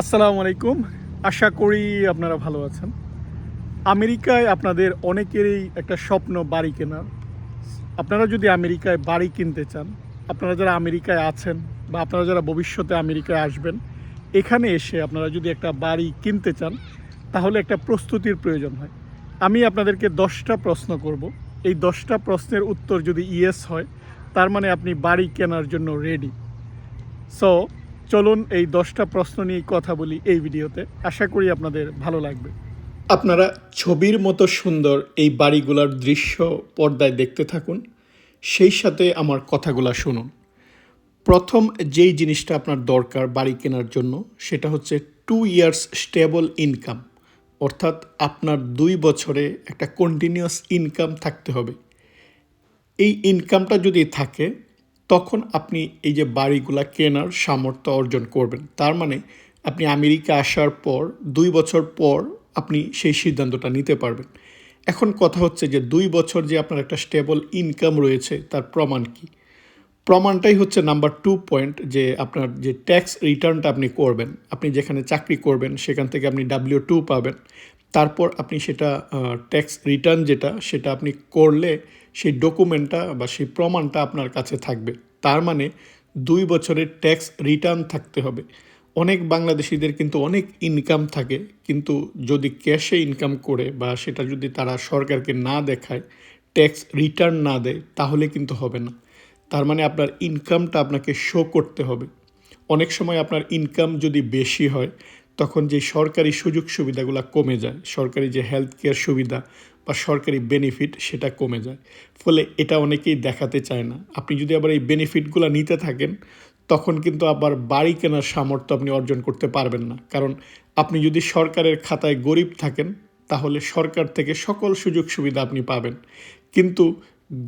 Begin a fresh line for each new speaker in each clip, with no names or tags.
আসসালামু আলাইকুম। আশা করি আপনারা ভালো আছেন। আমেরিকায় আপনাদের অনেকেরই একটা স্বপ্ন বাড়ি কেনার আপনারা যদি আমেরিকায় বাড়ি কিনতে চান, আপনারা যারা আমেরিকায় আছেন বা আপনারা যারা ভবিষ্যতে আমেরিকায় আসবেন, এখানে এসে আপনারা যদি একটা বাড়ি কিনতে চান, তাহলে একটা প্রস্তুতির প্রয়োজন হয়। আমি আপনাদেরকে দশটা প্রশ্ন করব। এই দশটা প্রশ্নের উত্তর যদি ইয়েস হয়, তার মানে আপনি বাড়ি কেনার জন্য রেডি। সো চলুন এই দশটা প্রশ্ন নিয়ে কথা বলি এই ভিডিওতে। আশা করি আপনাদের ভালো লাগবে। আপনারা ছবির মতো সুন্দর এই বাড়িগুলোর দৃশ্য পর্দায় দেখতে থাকুন। সেই সাথে আমার কথাগুলো শুনুন। প্রথম যেই জিনিসটা আপনার দরকার বাড়ি কেনার জন্য, সেটা হচ্ছে টু ইয়ার্স স্টেবল ইনকাম অর্থাৎ আপনার দুই বছরে একটা কন্টিনিউয়াস ইনকাম থাকতে হবে। এই ইনকামটা যদি থাকে তখন আপনি এই যে বাড়িগুলা কেনার সামর্থ্য অর্জন করবেন। তার মানে আপনি আমেরিকা আসার পর, দুই বছর পর আপনি সেই সিদ্ধান্তটা নিতে পারবেন। এখন কথা হচ্ছে যে দুই বছর যে আপনার একটা স্টেবল ইনকাম রয়েছে, তার প্রমাণ কি? প্রমাণটাই হচ্ছে নাম্বার টু পয়েন্ট যে আপনার যে ট্যাক্স রিটার্নটা আপনি করবেন, আপনি যেখানে চাকরি করবেন সেখান থেকে আপনি ডাব্লিউ টু পাবেন। তারপর আপনি সেটা ট্যাক্স রিটার্ন যেটা, সেটা আপনি করলে সেই ডকুমেন্টটা বা সেই প্রমাণটা আপনার কাছে থাকবে। তার মানে দুই বছরের ট্যাক্স রিটার্ন থাকতে হবে। অনেক বাংলাদেশিদের কিন্তু অনেক ইনকাম থাকে, কিন্তু যদি ক্যাশে ইনকাম করে বা সেটা যদি তারা সরকারকে না দেখায়, ট্যাক্স রিটার্ন না দেয়, তাহলে কিন্তু হবে না। তার মানে আপনার ইনকামটা আপনাকে শো করতে হবে। অনেক সময় আপনার ইনকাম যদি বেশি হয়, তখন যে সরকারি সুযোগ সুবিধাগুলো কমে যায়, সরকারি যে হেলথ কেয়ার সুবিধা বা সরকারি বেনিফিট সেটা কমে যায়। ফলে এটা অনেকেই দেখাতে চায় না। আপনি যদি আবার এই বেনিফিটগুলো নিতে থাকেন, তখন কিন্তু আবার বাড়ি কেনার সামর্থ্য আপনি অর্জন করতে পারবেন না। কারণ আপনি যদি সরকারের খাতায় গরিব থাকেন, তাহলে সরকার থেকে সকল সুযোগ সুবিধা আপনি পাবেন। কিন্তু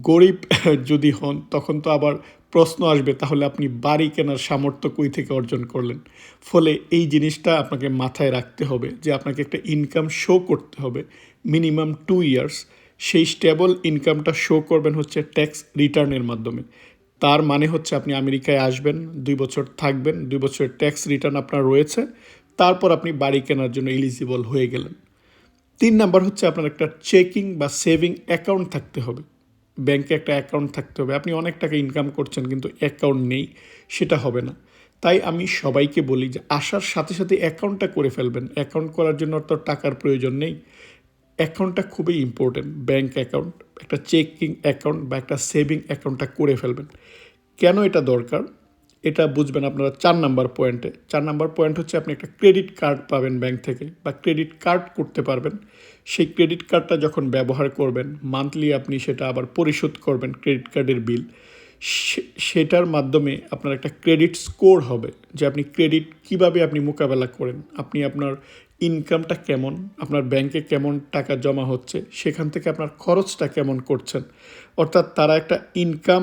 গরিব যদি হন, তখন তো আবার প্রশ্ন আসবে, তাহলে আপনি বাড়ি কেনার সামর্থ্য কই থেকে অর্জন করলেন? ফলে এই জিনিসটা আপনাকে মাথায় রাখতে হবে যে আপনাকে একটা ইনকাম শো করতে হবে। মিনিমাম টু ইয়ার্স, সেই স্টেবল ইনকামটা শো করবেন হচ্ছে ট্যাক্স রিটার্নের মাধ্যমে। তার মানে হচ্ছে আপনি আমেরিকায় আসবেন, দুই বছর থাকবেন, দুই বছরের ট্যাক্স রিটার্ন আপনার রয়েছে, তারপর আপনি বাড়ি কেনার জন্য এলিজিবল হয়ে গেলেন। তিন নাম্বার হচ্ছে আপনার একটা চেকিং বা সেভিং অ্যাকাউন্ট থাকতে হবে। ব্যাংকে একটা অ্যাকাউন্ট থাকতে হবে। আপনি অনেক টাকা ইনকাম করছেন কিন্তু অ্যাকাউন্ট নেই, সেটা হবে না। তাই আমি সবাইকে বলি যে আসার সাথে সাথে অ্যাকাউন্টটা করে ফেলবেন। অ্যাকাউন্ট করার জন্য তো টাকার প্রয়োজন নেই। অ্যাকাউন্টটা খুবই ইম্পর্টেন্ট ব্যাঙ্ক অ্যাকাউন্ট একটা চেকিং অ্যাকাউন্ট বা একটা সেভিং অ্যাকাউন্টটা করে ফেলবেন। কেন এটা দরকার? এটা বুঝবেন আপনারা চার নাম্বার পয়েন্টে চার নাম্বার পয়েন্ট হচ্ছে আপনি একটা ক্রেডিট কার্ড পাবেন ব্যাংক থেকে বা ক্রেডিট কার্ড করতে পারবেন। সেই ক্রেডিট কার্ডটা যখন ব্যবহার করবেন মান্থলি আপনি সেটা আবার পরিশোধ করবেন ক্রেডিট কার্ডের বিল সেটার মাধ্যমে আপনার একটা ক্রেডিট স্কোর হবে যে আপনি ক্রেডিট কীভাবে আপনি মোকাবেলা করেন। আপনি আপনার ইনকামটা কেমন, আপনার ব্যাংকে কেমন টাকা জমা হচ্ছে, সেখান থেকে আপনার খরচটা কেমন করছেন। অর্থাৎ তারা একটা ইনকাম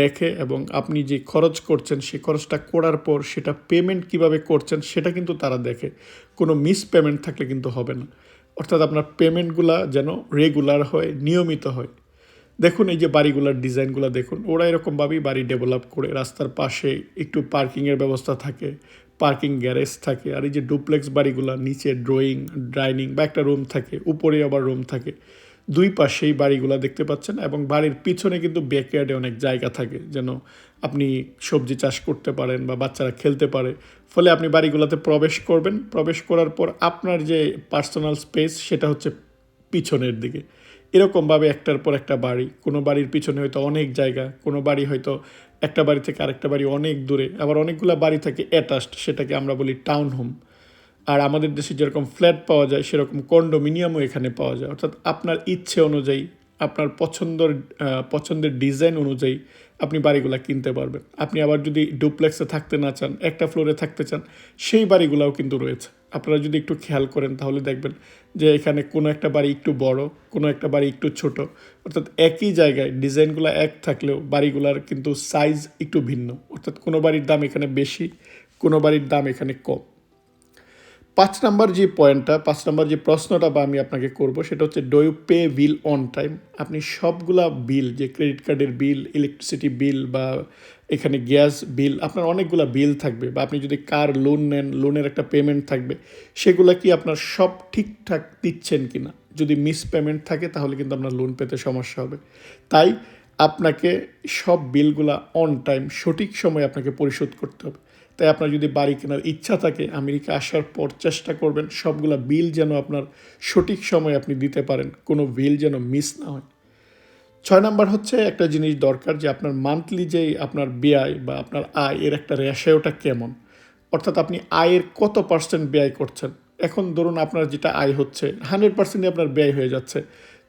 দেখে এবং আপনি যে খরচ করছেন, সে খরচটা করার পর সেটা পেমেন্ট কীভাবে করছেন, সেটা কিন্তু তারা দেখে। কোনো মিস পেমেন্ট থাকলে কিন্তু হবে না। অর্থাৎ আপনার পেমেন্টগুলা যেন রেগুলার হয়, নিয়মিত হয়। দেখুন, এই যে বাড়িগুলোর ডিজাইনগুলো দেখুন, ওরা এরকমভাবেই বাড়ি ডেভেলপ করে, রাস্তার পাশে একটু পার্কিংয়ের ব্যবস্থা থাকে পার্কিং গ্যারেজ থাকে আর এই যে ডুপ্লেক্স বাড়িগুলো, নিচে ড্রয়িং ডাইনিং বা একটা রুম থাকে, উপরে আবার রুম থাকে, দুই পাশেই বাড়িগুলো দেখতে পাচ্ছেন এবং বাড়ির পিছনে কিন্তু ব্যাকয়ার্ডে অনেক জায়গা থাকে, যেন আপনি সবজি চাষ করতে পারেন বা বাচ্চারা খেলতে পারে। ফলে আপনি বাড়িগুলোতে প্রবেশ করবেন, প্রবেশ করার পর আপনার যে পার্সোনাল স্পেস সেটা হচ্ছে পিছনের দিকে। এরকমভাবে একটার পর একটা বাড়ি, কোনো বাড়ির পিছনে হয়তো অনেক জায়গা, কোনো বাড়ি হয়তো একটা বাড়ি থেকে আরেকটা বাড়ি অনেক দূরে, আবার অনেকগুলো বাড়ি থাকে অ্যাটাচড সেটাকে আমরা বলি টাউন হোম আর আমাদের দেশে যেরকম ফ্ল্যাট পাওয়া যায়, সেরকম কন্ডোমিনিয়ামও এখানে পাওয়া যায়। অর্থাৎ আপনার ইচ্ছে অনুযায়ী, আপনার পছন্দের পছন্দের ডিজাইন অনুযায়ী আপনি বাড়িগুলো কিনতে পারবেন। আপনি আবার যদি ডুপ্লেক্সে থাকতে না চান, একটা ফ্লোরে থাকতে চান, সেই বাড়িগুলোও কিন্তু রয়েছে। আপনারা যদি একটু খেয়াল করেন তাহলে দেখবেন যে এখানে কোনো একটা বাড়ি একটু বড়, কোনো একটা বাড়ি একটু ছোট। অর্থাৎ একই জায়গায় ডিজাইনগুলো এক থাকলেও বাড়িগুলোর কিন্তু সাইজ একটু ভিন্ন। অর্থাৎ কোনো বাড়ির দাম এখানে বেশি, কোনো বাড়ির দাম এখানে কম। পাঁচ নাম্বার যে পয়েন্টটা, পাঁচ নাম্বার যে প্রশ্নটা বা আমি আপনাকে করব, সেটা হচ্ছে do you pay bill on time আপনি সবগুলা বিল যে ক্রেডিট কার্ডের বিল ইলেকট্রিসিটি বিল বা এখানে গ্যাস বিল, আপনার অনেকগুলো বিল থাকবে বা আপনি যদি কার লোন নেন লোনের একটা পেমেন্ট থাকবে, সেগুলো কি আপনার সব ঠিকঠাক দিচ্ছেন কি না যদি মিস পেমেন্ট থাকে, তাহলে কিন্তু আপনার লোন পেতে সমস্যা হবে। তাই আপনাকে সব বিলগুলা অন টাইম সঠিক সময়ে আপনাকে পরিশোধ করতে হবে। তাই আপনার যদি বাড়ি কেনার ইচ্ছা থাকে, আমেরিকা আসার পর চেষ্টা করবেন সবগুলা বিল যেন আপনার সঠিক সময়ে আপনি দিতে পারেন, কোনো বিল যেন মিস না হয়। ছয় নাম্বার হচ্ছে একটা জিনিস দরকার যে আপনার মান্থলি যে আপনার ব্যয় বা আপনার আয় এর একটা রেশায়োটা কেমন? অর্থাৎ আপনি আয়ের কত পার্সেন্ট ব্যয় করছেন? এখন ধরুন আপনার যেটা আয় হচ্ছে হান্ড্রেড পার্সেন্টই আপনার ব্যয় হয়ে যাচ্ছে।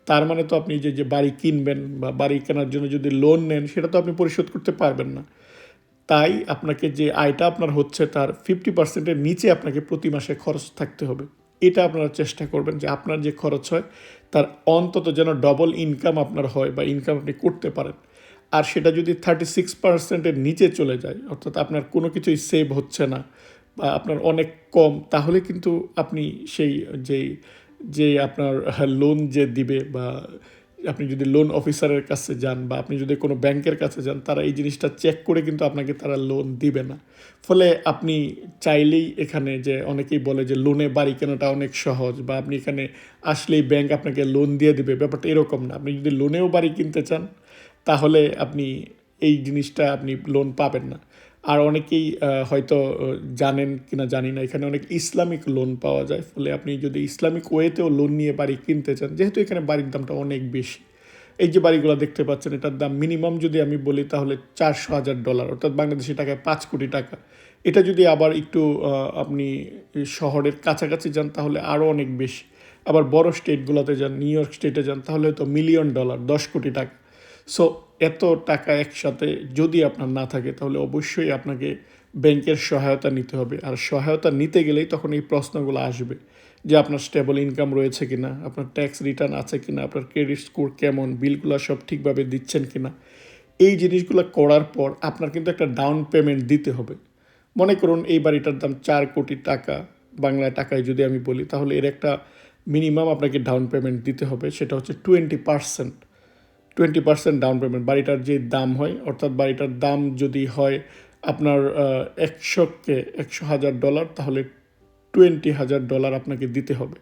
তার মানে তো আপনি যে যে বাড়ি কিনবেন বা বাড়ি কেনার জন্য যদি লোন নেন, সেটা তো আপনি পরিশোধ করতে পারবেন না। তাই আপনাকে যে আয়টা আপনার হচ্ছে, তার ফিফটি পার্সেন্টের নিচে আপনাকে প্রতি মাসে খরচ থাকতে হবে। এটা আপনারা চেষ্টা করবেন যে আপনার যে খরচ হয় তার অন্তত যেন ডবল ইনকাম আপনার হয় বা ইনকাম আপনি করতে পারেন। আর সেটা যদি থার্টি সিক্স পার্সেন্টের নিচে চলে যায়, অর্থাৎ আপনার কোনো কিছুই সেভ হচ্ছে না বা আপনার অনেক কম, তাহলে কিন্তু আপনি সেই, যেই, যে আপনার লোন যে দিবে বা আপনি যদি লোন অফিসারের কাছে যান বা আপনি যদি কোনো ব্যাংকের কাছে যান, তারা এই জিনিসটা চেক করে কিন্তু আপনাকে তারা লোন দিবে না। ফলে আপনি চাইলেই এখানে যে অনেকেই বলে যে লোনে বাড়ি কেনাটা অনেক সহজ বা আপনি এখানে আসলেই ব্যাংক আপনাকে লোন দিয়ে দিবে। ব্যাপারটা এরকম না। আপনি যদি লোনেও বাড়ি কিনতে চান, তাহলে আপনি এই জিনিসটা আপনি লোন পাবেন না। আর অনেকেই হয়তো জানেন কিনা জানি না, এখানে অনেক ইসলামিক লোন পাওয়া যায়। ফলে আপনি যদি ইসলামিক ওয়েতেও লোন নিয়ে বাড়ি কিনতে চান, যেহেতু এখানে বাড়ির দামটা অনেক বেশি। এই যে বাড়িগুলো দেখতে পাচ্ছেন, এটার দাম মিনিমাম যদি আমি বলি তাহলে চারশো হাজার ডলার অর্থাৎ বাংলাদেশি টাকায় পাঁচ কোটি টাকা। এটা যদি আবার একটু আপনি শহরের কাছাকাছি যান, তাহলে আরও অনেক বেশি। আবার বড় স্টেটগুলোতে যান নিউ ইয়র্ক স্টেটে যান, তাহলে তো মিলিয়ন ডলার দশ কোটি টাকা। সো এত টাকা একসাথে যদি আপনার না থাকে, তাহলে অবশ্যই আপনাকে ব্যাংকের সহায়তা নিতে হবে। আর সহায়তা নিতে গেলেই তখন এই প্রশ্নগুলো আসবে যে আপনার স্টেবল ইনকাম রয়েছে কিনা, আপনার ট্যাক্স রিটার্ন আছে কি না আপনার ক্রেডিট স্কোর কেমন, বিলগুলো সব ঠিকভাবে দিচ্ছেন কি না এই জিনিসগুলো করার পর আপনার কিন্তু একটা ডাউন পেমেন্ট দিতে হবে। মনে করুন এই বাড়িটার দাম চার কোটি টাকা বাংলা টাকায় যদি আমি বলি, তাহলে এর একটা মিনিমাম আপনাকে ডাউন পেমেন্ট দিতে হবে, সেটা হচ্ছে twenty percent twenty percent down payment বাড়িটার যে দাম হয়, অর্থাৎ বাড়িটার দাম যদি হয় আপনার একশোকে একশো হাজার ডলার তাহলে টোয়েন্টি হাজার ডলার আপনাকে দিতে হবে।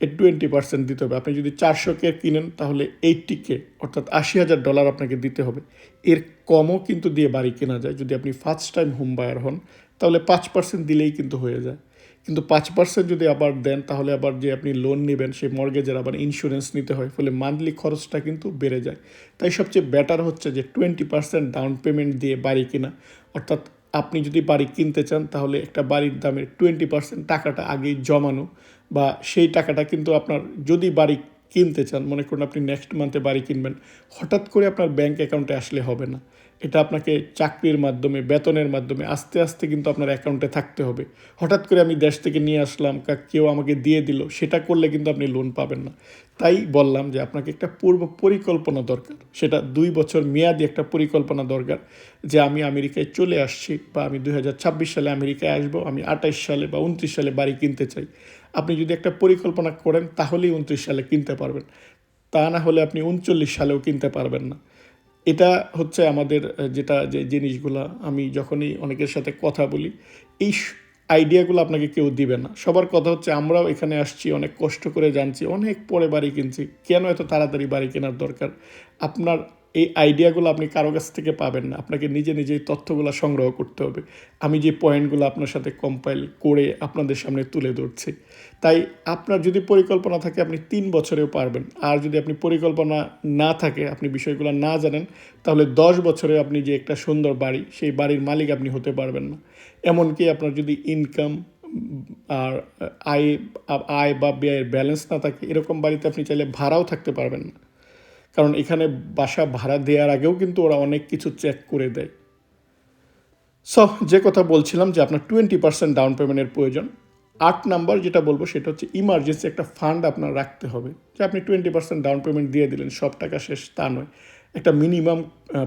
এই টোয়েন্টি পার্সেন্ট দিতে হবে। আপনি যদি চারশো কে কিনেন, তাহলে এইটটি কে, অর্থাৎ আশি হাজার ডলার আপনাকে দিতে হবে। এর কমও কিন্তু দিয়ে বাড়ি কেনা যায়। যদি আপনি ফার্স্ট টাইম হোম বায়ার হন, তাহলে পাঁচ পার্সেন্ট দিলেই কিন্তু হয়ে যায়। কিন্তু পাঁচ পার্সেন্ট যদি আবার দেন, তাহলে আবার যে আপনি লোন নেবেন, সেই মর্গেজের আবার ইন্স্যুরেন্স নিতে হয়, ফলে মান্থলি খরচটা কিন্তু বেড়ে যায়। তাই সবচেয়ে বেটার হচ্ছে যে টোয়েন্টি পার্সেন্ট ডাউন পেমেন্ট দিয়ে বাড়ি কেনা। অর্থাৎ আপনি যদি বাড়ি কিনতে চান, তাহলে একটা বাড়ির দামের টোয়েন্টি পার্সেন্ট টাকাটা আগেই জমানো, বা সেই টাকাটা কিন্তু আপনার যদি বাড়ি কিনতে চান, মনে করুন আপনি নেক্সট মান্থে বাড়ি কিনবেন, হঠাৎ করে আপনার ব্যাংক অ্যাকাউন্টে আসলে হবে না। এটা আপনাকে চাকরির মাধ্যমে, বেতনের মাধ্যমে, আস্তে আস্তে কিন্তু আপনার অ্যাকাউন্টে থাকতে হবে। হঠাৎ করে আমি দেশ থেকে নিয়ে আসলাম কেউ আমাকে দিয়ে দিল, সেটা করলে কিন্তু আপনি লোন পাবেন না। তাই বললাম যে আপনাকে একটা পূর্ব পরিকল্পনা দরকার। সেটা দুই বছর মেয়াদি একটা পরিকল্পনা দরকার যে আমি আমেরিকায় চলে আসছি বা আমি দুই হাজার ছাব্বিশ সালে আমেরিকায় আসব, আমি আঠাইশ সালে বা উনত্রিশ সালে বাড়ি কিনতে চাই। আপনি যদি একটা পরিকল্পনা করেন, তাহলেই উনত্রিশ সালে কিনতে পারবেন। তা না হলে আপনি উনচল্লিশ সালেও কিনতে পারবেন না। এটা হচ্ছে আমাদের যেটা যে জিনিসগুলো আমি যখনই অনেকের সাথে কথা বলি, এই আইডিয়াগুলো আপনাকে কেউ দিবে না। সবার কথা হচ্ছে আমরাও এখানে আসছি, অনেক কষ্ট করে জানছি, অনেক পরে বাড়ি কিনছি। কেন এত তাড়াতাড়ি বাড়ি কেনার দরকার? আপনার এই আইডিয়াগুলো আপনি কারও কাছ থেকে পাবেন না। আপনাকে নিজে নিজে তথ্যগুলো সংগ্রহ করতে হবে। আমি যে পয়েন্টগুলো আপনার সাথে কম্পাইল করে আপনাদের সামনে তুলে ধরছি। তাই আপনার যদি পরিকল্পনা থাকে, আপনি তিন বছরেও পারবেন। আর যদি আপনি পরিকল্পনা না থাকে, আপনি বিষয়গুলো না জানেন, তাহলে দশ বছরে আপনি যে একটা সুন্দর বাড়ি, সেই বাড়ির মালিক আপনি হতে পারবেন না। এমনকি আপনার যদি ইনকাম আর আয় আয় বা ব্যয়ের ব্যালেন্স না থাকে, এরকম বাড়িতে আপনি চাইলে ভাড়াও থাকতে পারবেন না। কারণ এখানে বাসা ভাড়া দেওয়ার আগেও কিন্তু ওরা অনেক কিছু চেক করে দেয়। সো যে কথা বলছিলাম যে আপনার টোয়েন্টি পার্সেন্ট ডাউন পেমেন্টের প্রয়োজন, আট নাম্বার যেটা বলব সেটা হচ্ছে ইমার্জেন্সি একটা ফান্ড আপনার রাখতে হবে। যে আপনি টোয়েন্টি পার্সেন্ট ডাউন পেমেন্ট দিয়ে দিলেন, সব টাকা শেষ, তা নয়। একটা মিনিমাম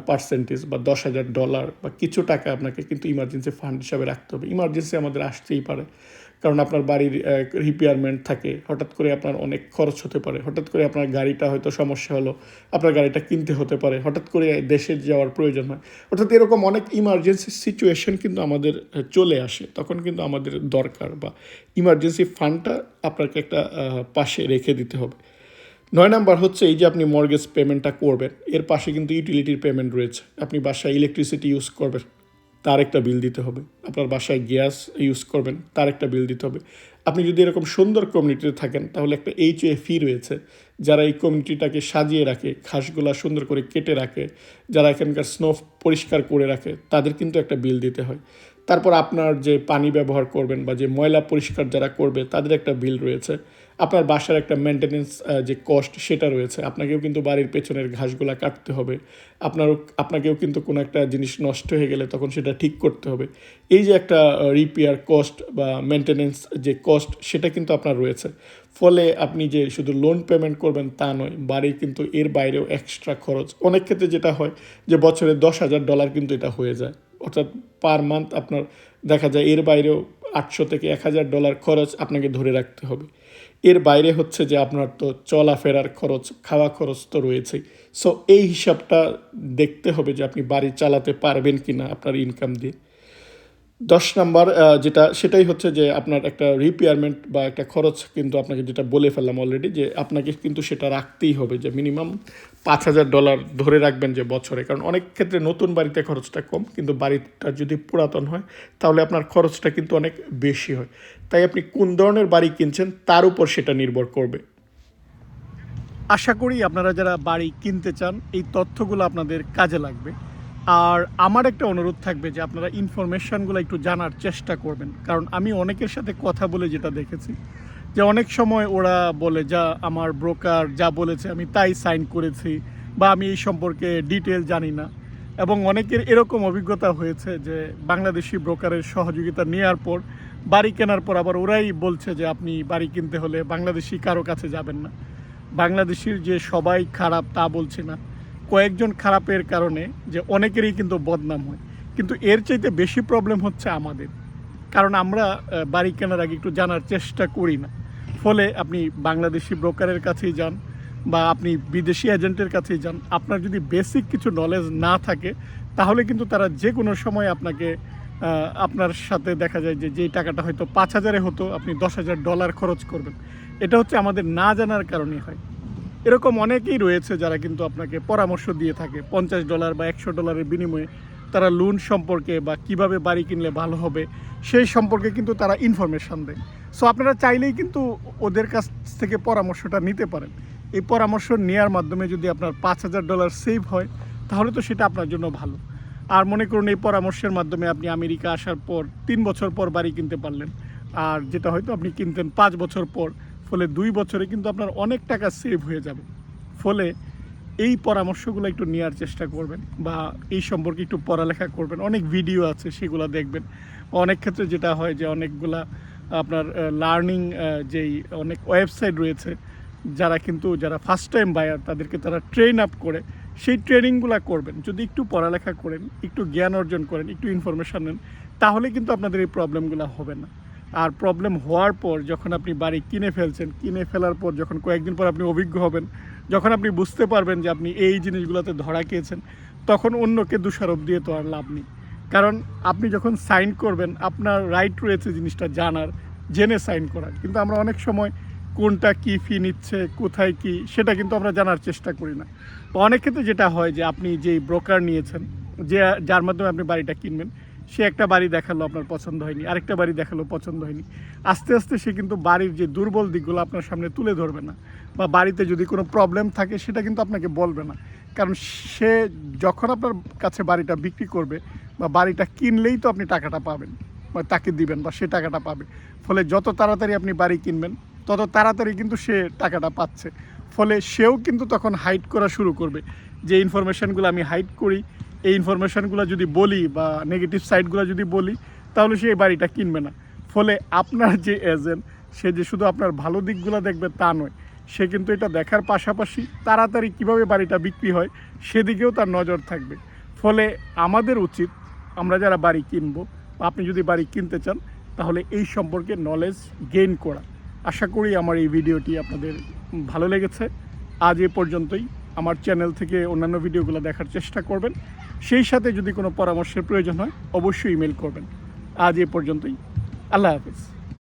পার্সেন্টেজ বা দশ হাজার ডলার বা কিছু টাকা আপনাকে কিন্তু ইমার্জেন্সি ফান্ড হিসাবে রাখতে হবে। ইমার্জেন্সি আমাদের আসতেই পারে। কারণ আপনার বাড়ির রিপেয়ারমেন্ট থাকে, হঠাৎ করে আপনার অনেক খরচ হতে পারে, হঠাৎ করে আপনার গাড়িটা হয়তো সমস্যা হলো, আপনার গাড়িটা কিনতে হতে পারে, হঠাৎ করে দেশে যাওয়ার প্রয়োজন হয়। অর্থাৎ এরকম অনেক ইমার্জেন্সি সিচুয়েশন কিন্তু আমাদের চলে আসে, তখন কিন্তু আমাদের দরকার বা ইমার্জেন্সি ফান্ডটা আপনাকে একটা পাশে রেখে দিতে হবে। নয় নাম্বার হচ্ছে এই যে আপনি মর্গেজ পেমেন্টটা করবেন, এর পাশে কিন্তু ইউটিলিটির পেমেন্ট রয়েছে, আপনি বাসায় ইলেকট্রিসিটি ইউজ করবেন। তার একটা বিল দিতে হবে। আপনার বাসায় গ্যাস ইউজ করবেন তার একটা বিল দিতে হবে। আপনি যদি এরকম সুন্দর কমিউনিটিতে থাকেন, তাহলে একটা এইচ এ ফি রয়েছে। যারা এই কমিউনিটিটাকে সাজিয়ে রাখে ঘাসগুলা সুন্দর করে কেটে রাখে, যারা এখানকার স্নো পরিষ্কার করে রাখে, তাদের কিন্তু একটা বিল দিতে হয়। তারপর আপনার যে পানি ব্যবহার করবেন বা যে ময়লা পরিষ্কার যারা করবে, তাদের একটা বিল রয়েছে। আপনার বাসার একটা মেনটেনেন্স যে কস্ট সেটা রয়েছে। আপনাকেও কিন্তু বাড়ির পেছনের ঘাসগুলা কাটতে হবে। আপনারও, আপনাকেও কিন্তু কোনো একটা জিনিস নষ্ট হয়ে গেলে তখন সেটা ঠিক করতে হবে। এই যে একটা রিপেয়ার কস্ট বা মেনটেনেন্স যে কস্ট সেটা কিন্তু আপনার রয়েছে। ফলে আপনি যে শুধু লোন পেমেন্ট করবেন তা নয়, বাড়ির কিন্তু এর বাইরেও এক্সট্রা খরচ। অনেক ক্ষেত্রে যেটা হয় যে বছরে দশ হাজার ডলার কিন্তু এটা হয়ে যায়। অর্থাৎ পার মান্থ আপনার দেখা যায় এর বাইরেও আটশো থেকে এক হাজার ডলার খরচ আপনাকে ধরে রাখতে হবে। এর বাইরে হচ্ছে যে আপনার তো চলাফেরার খরচ, খাওয়া খরচ তো রয়েছেই। সো এই হিসাবটা দেখতে হবে যে আপনি বাড়ি চালাতে পারবেন কি না আপনার ইনকাম দিয়ে। দশ নাম্বার যেটা, সেটাই হচ্ছে যে আপনার একটা রিপেয়ারমেন্ট বা একটা খরচ কিন্তু আপনাকে যেটা বলে ফেললাম অলরেডি যে আপনাকে কিন্তু সেটা রাখতেই হবে যে মিনিমাম পাঁচ হাজার ডলার ধরে রাখবেন যে বছরে। কারণ অনেক ক্ষেত্রে নতুন বাড়িতে খরচটা কম, কিন্তু বাড়িটা যদি পুরাতন হয়, তাহলে আপনার খরচটা কিন্তু অনেক বেশি হয়। তাই আপনি কোন ধরনের বাড়ি কিনছেন, তার উপর সেটা নির্ভর করবে। আশা করি আপনারা যারা বাড়ি কিনতে চান, এই তথ্যগুলো আপনাদের কাজে লাগবে। আর আমার একটা অনুরোধ থাকবে যে আপনারা ইনফরমেশানগুলো একটু জানার চেষ্টা করবেন। কারণ আমি অনেকের সাথে কথা বলে যেটা দেখেছি যে অনেক সময় ওরা বলে, যা আমার ব্রোকার যা বলেছে, আমি তাই সাইন করেছি বা আমি এই সম্পর্কে ডিটেল জানি না। এবং অনেকের এরকম অভিজ্ঞতা হয়েছে যে বাংলাদেশি ব্রোকারের সহযোগিতা নেওয়ার পর, বাড়ি কেনার পর আবার ওরাই বলছে যে, আপনি বাড়ি কিনতে হলে বাংলাদেশি কারও কাছে যাবেন না। বাংলাদেশির যে সবাই খারাপ তা বলছে না। কয়েকজন খারাপের কারণে যে অনেকেরই কিন্তু বদনাম হয়। কিন্তু এর চাইতে বেশি প্রবলেম হচ্ছে আমাদের। কারণ আমরা বাড়ি কেনার আগে একটু জানার চেষ্টা করি না। ফলে আপনি বাংলাদেশি ব্রোকারের কাছেই যান বা আপনি বিদেশি এজেন্টের কাছেই যান, আপনার যদি বেসিক কিছু নলেজ না থাকে, তাহলে কিন্তু তারা যে কোনো সময় আপনাকে আপনার সাথে দেখা যায় যে যেই টাকাটা হয়তো পাঁচ হাজারে হতো, আপনি দশ হাজার ডলার খরচ করবেন। এটা হচ্ছে আমাদের না জানার কারণে হয়। এরকম অনেকেই রয়েছে যারা কিন্তু আপনাকে পরামর্শ দিয়ে থাকে, পঞ্চাশ ডলার বা একশো ডলারের বিনিময়ে তারা লোন সম্পর্কে বা কীভাবে বাড়ি কিনলে ভালো হবে, সেই সম্পর্কে কিন্তু তারা ইনফরমেশন দেয়। সো আপনারা চাইলেই কিন্তু ওদের কাছ থেকে পরামর্শটা নিতে পারেন। এই পরামর্শ নেওয়ার মাধ্যমে যদি আপনার পাঁচ হাজার ডলার সেভ হয়, তাহলে তো সেটা আপনার জন্য ভালো। আর মনে করুন, এই পরামর্শের মাধ্যমে আপনি আমেরিকা আসার পর তিন বছর পর বাড়ি কিনতে পারলেন। আর যেটা হয়তো আপনি কিনতেন পাঁচ বছর পর, ফলে দুই বছরে কিন্তু আপনার অনেক টাকা সেভ হয়ে যাবে। ফলে এই পরামর্শগুলো একটু নেওয়ার চেষ্টা করবেন বা এই সম্পর্কে একটু পড়ালেখা করবেন। অনেক ভিডিও আছে, সেগুলো দেখবেন। অনেক ক্ষেত্রে যেটা হয় যে, অনেকগুলা আপনার লার্নিং যেই অনেক ওয়েবসাইট রয়েছে, যারা কিন্তু, যারা ফার্স্ট টাইম বায়ার তাদেরকে তারা ট্রেন আপ করে, সেই ট্রেনিংগুলো করবেন। যদি একটু পড়ালেখা করেন, একটু জ্ঞান অর্জন করেন, একটু ইনফরমেশান নেন, তাহলে কিন্তু আপনাদের এই প্রবলেমগুলো হবে না। আর প্রবলেম হওয়ার পর যখন আপনি বাড়ি কিনে ফেলছেন, কিনে ফেলার পর যখন কয়েকদিন পর আপনি অভিজ্ঞ হবেন, যখন আপনি বুঝতে পারবেন যে আপনি এই জিনিসগুলোতে ধরা খেয়েছেন, তখন অন্যকে দোষারোপ দিয়ে তো আর লাভ নেই। কারণ আপনি যখন সাইন করবেন, আপনার রাইট রয়েছে জিনিসটা জানার, জেনে সাইন করার। কিন্তু আমরা অনেক সময় কোনটা কি ফি নিচ্ছে, কোথায় কি, সেটা কিন্তু আমরা জানার চেষ্টা করি না। তো অনেক ক্ষেত্রে যেটা হয় যে, আপনি যেই ব্রোকার নিয়েছেন, যে, যার মাধ্যমে আপনি বাড়িটা কিনবেন, সে একটা বাড়ি দেখাল আপনার পছন্দ হয়নি, আরেকটা বাড়ি দেখাল পছন্দ হয়নি। আস্তে আস্তে সে কিন্তু বাড়ির যে দুর্বল দিকগুলো আপনার সামনে তুলে ধরবে না, বা বাড়িতে যদি কোনো প্রবলেম থাকে, সেটা কিন্তু আপনাকে বলবে না। কারণ সে যখন আপনার কাছে বাড়িটা বিক্রি করবে বা বাড়িটা কিনলেই তো আপনি টাকাটা পাবেন বা তাকে দিবেন বা সে টাকাটা পাবে। ফলে যত তাড়াতাড়ি আপনি বাড়ি কিনবেন, তত তাড়াতাড়ি কিন্তু সে টাকাটা পাচ্ছে। ফলে সেও কিন্তু তখন হাইড করা শুরু করবে। যে ইনফরমেশানগুলো আমি হাইড করি, এই ইনফরমেশানগুলো যদি বলি বা নেগেটিভ সাইডগুলো যদি বলি, তাহলে সে এই বাড়িটা কিনবে না। ফলে আপনার যে এজেন্ট সে যে শুধু আপনার ভালো দিকগুলো দেখবে তা নয় সে কিন্তু এটা দেখার পাশাপাশি তাড়াতাড়ি কীভাবে বাড়িটা বিক্রি হয় সেদিকেও তার নজর থাকবে। ফলে আমাদের উচিত আমরা যারা বাড়ি কিনবো বা আপনি যদি বাড়ি কিনতে চান, তাহলে এই সম্পর্কে নলেজ গেইন করা। আশা করি আমার এই ভিডিওটি আপনাদের ভালো লেগেছে। আজ এ পর্যন্তই। আমার চ্যানেল থেকে অন্যান্য ভিডিওগুলো দেখার চেষ্টা করবেন। সেই সাথে যদি কোনো পরামর্শের প্রয়োজন হয়, অবশ্যই ইমেল করবেন। আজ এ পর্যন্তই। আল্লাহ হাফিজ।